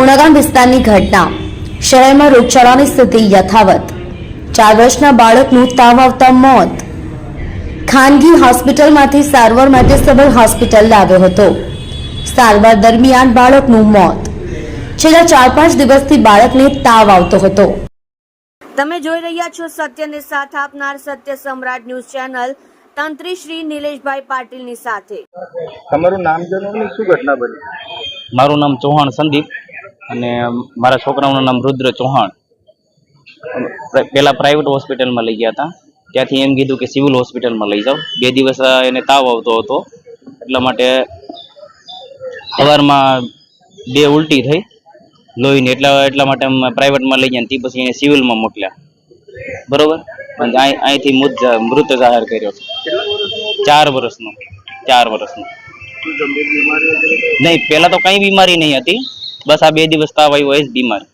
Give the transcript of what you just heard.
ઉણાગામ વિસ્તારની ઘટના. શહેરમાં રોગચાળાની સ્થિતિ યથાવત. ચાર વર્ષના બાળકનું તાવ આવતા મોત. ખાનગી હોસ્પિટલમાંથી સારવાર માટે સદર હોસ્પિટલ લાવ્યો હતો. સારવાર દરમિયાન બાળકનું મોત. છેલ્લા ચાર પાંચ દિવસથી બાળકને તાવ આવતો હતો. તમે જોઈ રહ્યા છો સત્યને સાથ આપનાર સત્ય સમ્રાટ ન્યૂઝ ચેનલ. તંત્રી શ્રી નિલેશભાઈ પાટીલની સાથે. તમારું નામ જણાવો ને શું ઘટના બની? મારું નામ ચૌહાણ સંદીપ. અને મારા છોકરાઓનું નામ રુદ્ર ચૌહાણ. પહેલા પ્રાઇવેટ હોસ્પિટલમાં લઈ ગયા હતા. ત્યાંથી એમ કીધું કે સિવિલ હોસ્પિટલમાં લઈ જાઓ. બે દિવસ એને તાવ આવતો હતો. એટલા માટે સવારમાં બે ઉલટી થઈ. લોહીને એટલા એટલા માટે અમે પ્રાઇવેટમાં લઈ ગયા તે પછી એને સિવિલમાં મોકલ્યા. બરોબર? અહીંથી મૃત મૃત જાહેર કર્યો. છે ચાર વર્ષનો ચાર વર્ષનો. નહીં પહેલા તો કંઈ બીમારી નહીં હતી. બસ આ બે દિવસ તાવ આવ્યો એ જ બીમારી.